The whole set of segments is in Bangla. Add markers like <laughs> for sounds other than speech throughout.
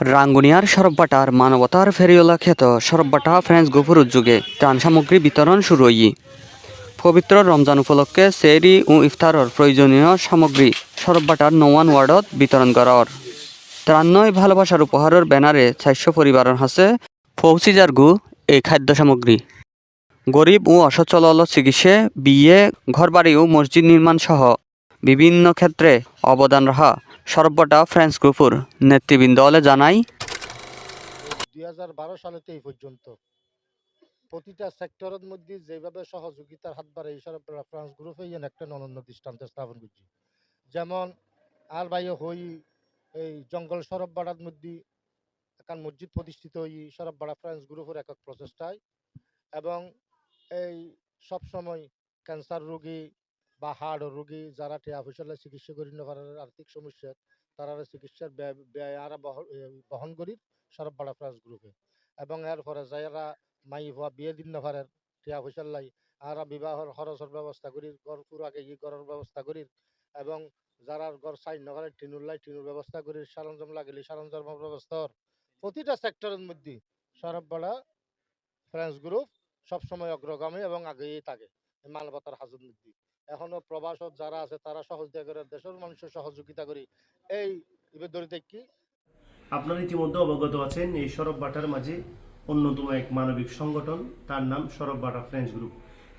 রাঙ্গুনিয়ার সরববাটার মানবতার ফেরিওলা খ্যাত সরববাটা ফ্রেঞ্চ গোপুর উদ্যোগে ত্রাণ সামগ্রী বিতরণ শুরু হই। পবিত্র রমজান উপলক্ষে সেরি ও ইফতারর প্রয়োজনীয় সামগ্রী সরববাটার নওয়ান ওয়ার্ডত বিতরণ করার। ত্রাণ নয় ভালোবাসার উপহারের ব্যানারে চারশো পরিবারের হাসে পৌঁছি যারগু এই খাদ্য সামগ্রী। গরিব ও অসচ্ছল চিকিৎসে, বিয়ে, ঘরবাড়ি ও মসজিদ নির্মাণ সহ বিভিন্ন ক্ষেত্রে অবদান রাখা সর্বটা ফ্রেঞ্চ গ্রুপুর নেতৃবৃন্দ হলে জানাই। দুই হাজার বারো সালেতে এই পর্যন্ত প্রতিটা সেক্টরের মধ্যে যেভাবে সহযোগিতার হাত বাড়ে এই সব ফ্রান্স গ্রুপে ইয়েন একটা অনন্য দৃষ্টান্ত স্থাপন করছি। যেমন আর বাইরে হই, এই জঙ্গল সরব বাড়ার মধ্যে একান মসজিদ প্রতিষ্ঠিত হই সরব বাড়া ফ্রান্স গ্রুপের একক প্রচেষ্টায়। এবং এই সব সময় ক্যান্সার রোগী বা হার্ট রোগী যারা টিয়া পয়সা চিকিৎসা করি না পারার আর্থিক সমস্যা তারা চিকিৎসার ব্যয় আর বহন করি সরব বাড়া ফ্রান্স গ্রুপে এবং এর পরে যারা মাই হওয়া বিয়ে দিন না পারে টিয়া পয়সার লাই, আর বিবাহর খরচের ব্যবস্থা করি, ঘর পুরাকে ই ঘরের ব্যবস্থা করি এবং যারা ঘর সাইন না করে টিনুর লাই, টিনুর ব্যবস্থা করি, সরঞ্জাম লাগিলে সরঞ্জামের ব্যবস্থা হর। প্রতিটা সেক্টরের মধ্যে সরব বাড়া ফ্রেন্স গ্রুপ সবসময় অগ্রগামী এবং আগেই থাকে এই মানবতার হাজত মধ্যে এখনও প্রবাসত যারা আছে, তারা সহযোগিতা করে দেশের মানুষের সহযোগিতা করি। এই ইবে দরিদ্র কি? আপনারা ইতিমধ্যে অবগত আছেন, এই সরব বাটার মাঝে অন্যতম এক মানবিক সংগঠন, তার নাম সরব বাটা ফ্রেঞ্চ গ্রুপ।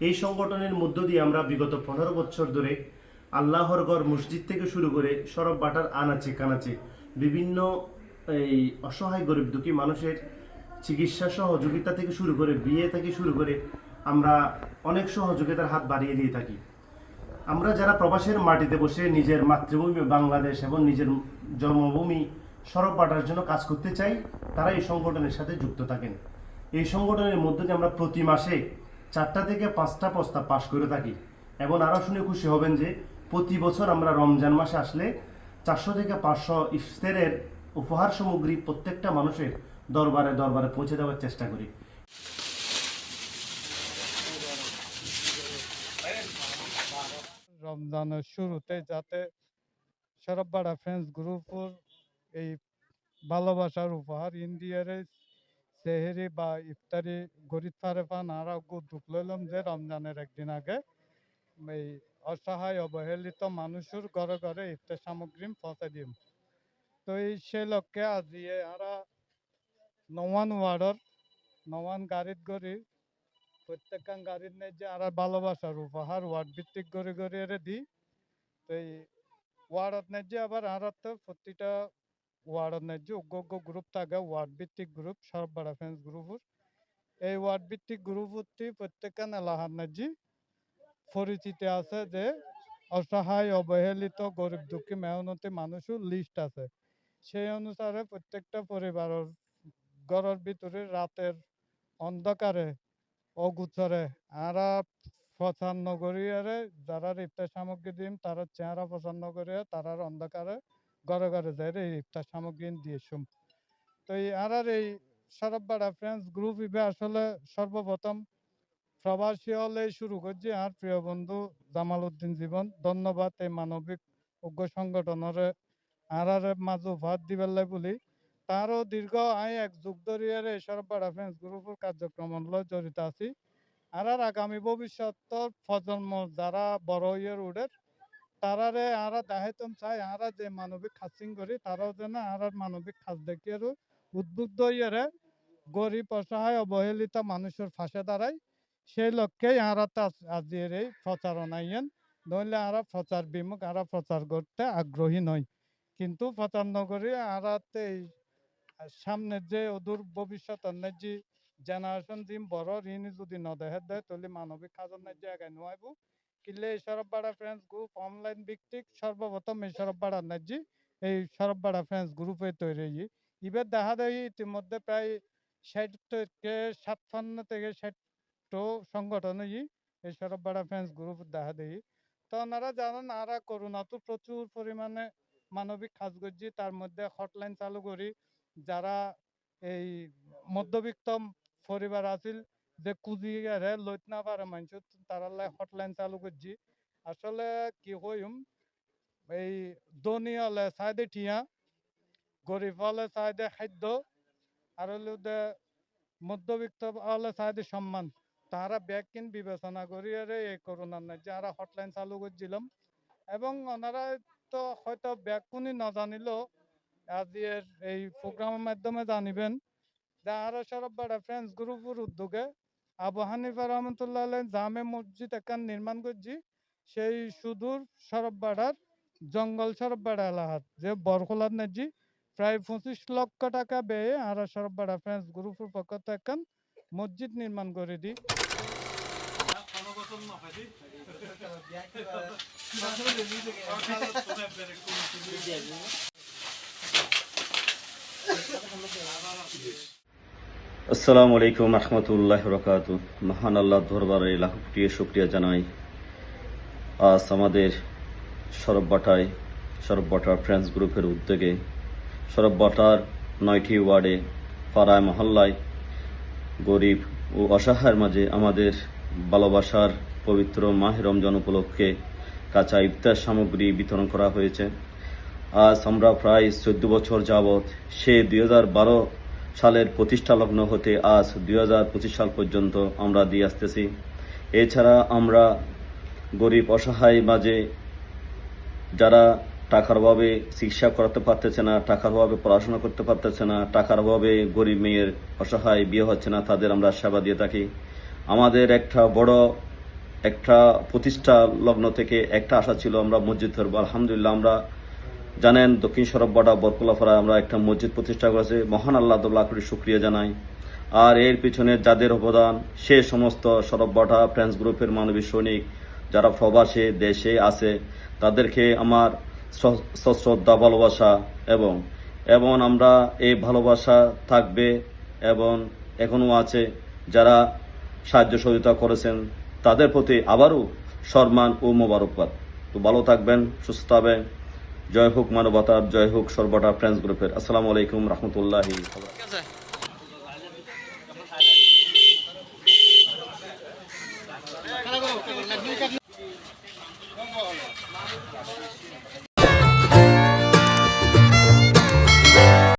এই সংগঠনের মধ্য দিয়ে আমরা বিগত পনেরো বছর ধরে আল্লাহর গড় মসজিদ থেকে শুরু করে সরব বাটার আনাচে কানাচে বিভিন্ন এই অসহায় গরিব দুঃখী মানুষের চিকিৎসা সহযোগিতা থেকে শুরু করে বিয়ে থেকে শুরু করে আমরা অনেক সহযোগিতার হাত বাড়িয়ে দিয়ে থাকি। আমরা যারা প্রবাসের মাটিতে বসে নিজের মাতৃভূমি বাংলাদেশ এবং নিজের জন্মভূমি সরব পাঠার জন্য কাজ করতে চাই, তারা এই সংগঠনের সাথে যুক্ত থাকেন। এই সংগঠনের মধ্য দিয়ে আমরা প্রতি মাসে চারটা থেকে পাঁচটা প্রস্তাব পাশ করে থাকি এবং আরও শুনে খুশি হবেন যে প্রতি বছর আমরা রমজান মাসে আসলে চারশো থেকে পাঁচশো ইফতারের উপহার সামগ্রী প্রত্যেকটা মানুষের দরবারে দরবারে পৌঁছে দেওয়ার চেষ্টা করি। রমজানের শুরুতে যাতে সরববাড়া ফ্রেন্ডস গ্রুপের এই ভালোবাসার উপহার ইন্ডিয়ারে সেহেরি বা ইফতারি গরিব ফারে পান আর উদ্যোগ লইলাম যে রমজানের একদিন আগে এই অসহায়, অবহেলিত মানুষের ঘরে ঘরে ইফতার সামগ্রী পৌঁছে দিম। তো এই সে লক্ষ্যে আজি আরা নওয়ান ওয়ার্ডর নওয়ান গাড়িত গড়ি প্রত্যেকখান গাড়ির নেই যে আর ভালোবাসার উপহার ওয়ার্ড ভিত্তিক করে করে এরে দিই। তো এই ওয়ার্ডত নেই যে আবার আর তো প্রতিটা ওয়ার্ডত নেই যে উগ্র গ্রুপ থাকে ওয়ার্ড ভিত্তিক গ্রুপ সরবরাহ ফ্রেন্স গ্রুপের এই ওয়ার্ড ভিত্তিক গ্রুপটি প্রত্যেকখান এলাহার নেই যে পরিচিতি আছে যে অসহায়, অবহেলিত, গরিব দুঃখী, মেহনতি মানুষও লিস্ট আছে। সেই অনুসারে প্রত্যেকটা পরিবারের ঘরের ভিতরে রাতের অন্ধকারে অগুচরে আরা পছন্দ করিয়ারে যারা ইফতার সামগ্রী দিম, তারা চেহারা পছন্দ করিয়া তারার অন্ধকারে ঘরে ঘরে যাই রে ইফতার সামগ্রী দিয়ে তো এই আরার এই সরববাড়া ফ্রেন্ডস গ্রুপ ইবে আসলে সর্বপ্রথম প্রবাসী হলে শুরু করছি। আর প্রিয় বন্ধু জামাল উদ্দিন জীবন, ধন্যবাদ এই মানবিক উগ্র সংগঠনের আর মাঝে ভাত দিবেলাই বলি। তারও দীর্ঘ আয় এক যুগ ধরিয়ারে সরববাড়া ফ্রেন্ডস গ্রুপের কার্যক্রম জড়িত আছি। আর আর আগামী ভবিষ্যতর প্রজন্ম যারা বড় হইয়ে উঠে তারারে আরা দেখাইতাম চাই আরা যে মানবিক খাসিং করি, তারাও যেন আর আর মানবিক খাস দেখি আর উদ্বুদ্ধ হইয়ারে গরিব, অসহায়, অবহেলিত মানুষের ফাঁসে দাঁড়ায়। সেই লক্ষ্যেই আরা আজির এই প্রচারণা ইয়েন। নইলে আরা প্রচার বিমুখ, আরা প্রচার করতে আগ্রহী নয় কিন্তু প্রচার নগরী আরাতে এই সামনের যে অদূর ভবিষ্যতের যে জেনারেশন জিম বড় ঋণ যদি নদেহে দেয় তাহলে মানবিক খাজনের জায়গায় নোয়াইব। কিলে এই সরববাড়া ফ্রেন্ডস গ্রুপ অনলাইন ভিত্তিক সর্বপ্রথম এই সরববাড়া নাজি এই সরববাড়া ফ্রেন্ডস গ্রুপে তৈরি ইবে দেখা দেয় ইতিমধ্যে প্রায় ষাট থেকে সাতপান্ন থেকে ষাটটো সংগঠন এই সরব সরববাড়া ফ্রেন্ডস গ্রুপ দেখা দেয় তো ওনারা জানেন, আরা করোনা তো প্রচুর পরিমাণে মানবিক কাজ করছি, তার মধ্যে হটলাইন চালু করি। যারা এই মধ্যবিত্ত পরিবার আছিল, যে কুজিয়ারে লইত না পারে মানুষ তারা হটলাইন চালু করছি। আসলে কি হইম এই দনি সাইডে ঠিয়া গরিব হলে চাইদে খাদ্য, আর হলো মধ্যবিত্ত হলে চাইদে সম্মান তারা ব্যাগ কিন বিবেচনা করি আর এই করোনার নাই যারা হটলাইন চালু করছিলাম। এবং ওনারা তো হয়তো ব্যাকুনি না জানিলেও আজি এর এই প্রোগ্রামের মাধ্যমে জানিবেন যে আরও সরব বাড়া ফ্রেন্ডস গ্রুপের উদ্যোগে আবু হানিফা রহমতুল্লাহ আলাই জামে মসজিদ একখান নির্মাণ করছি। সেই সুদূর সরববাড়ার জঙ্গল সরববাড়া এলাহাত যে বরখোলার নেজি প্রায় পঁচিশ লক্ষ টাকা ব্যয়ে আর সরববাড়া ফ্রেন্ডস গ্রুপের পক্ষ থেকে একখান মসজিদ নির্মাণ করে দিই। <laughs> <laughs> <laughs> আসসালামু আলাইকুম রহমতুল্লাহ বরকাত মহান আল্লাহ দরবারে লাখ কোটি শুক্রিয়া জানাই। আজ আমাদের সরববাটায় সরববাটার ফ্রেন্ডস গ্রুপের উদ্যোগে সরববাটার নয়টি ওয়ার্ডে, পাড়ায়, মহল্লায় গরিব ও অসহায়ের মাঝে আমাদের ভালোবাসার পবিত্র মাহে রমজান উপলক্ষে কাঁচা ইফতার সামগ্রী বিতরণ করা হয়েছে। আজ আমরা প্রায় চোদ্দ বছর যাবৎ সে দুই হাজার বারো সালের প্রতিষ্ঠা লগ্ন হতে আজ দু হাজার পঁচিশ সাল পর্যন্ত আমরা দিয়ে আসতেছি। এছাড়া আমরা গরিব অসহায় মাঝে যারা টাকার অভাবে চিকিৎসা করাতে পারতেছে না, টাকার অভাবে পড়াশোনা করতে পারতেছে না, টাকার অভাবে গরিব মেয়ের অসহায় বিয়ে হচ্ছে না, তাদের আমরা সেবা দিয়ে থাকি। আমাদের একটা বড় একটা প্রতিষ্ঠা লগ্ন থেকে একটা আশা ছিল আমরা মসজিদ ধরবো। আলহামদুলিল্লাহ আমরা জানেন, দক্ষিণ সরব বড়া বরকুলাফারা আমরা একটা মসজিদ প্রতিষ্ঠা করেছি। মহান আল্লাহ দোল্লা করে শুক্রিয়া জানাই। আর এর পিছনে যাদের অবদান, সে সমস্ত সরব বটা ফ্রেন্ডস গ্রুপের মানবিক সৈনিক যারা প্রবাসে, দেশে আছে, তাদেরকে আমার সশ্রদ্ধা, ভালোবাসা এবং এবং আমরা এই ভালোবাসা থাকবে এবং এখনও আছে যারা সাহায্য সহযোগিতা করেছেন, তাদের প্রতি আবারও সম্মান ও মোবারকবাদ। তো ভালো থাকবেন, সুস্থ থাকবেন। জয় হোক মানবতার জয় হোক সর্বটা ফ্রেন্ডস গ্রুপের আসসালাম আলাইকুম রহমতুল্লাহ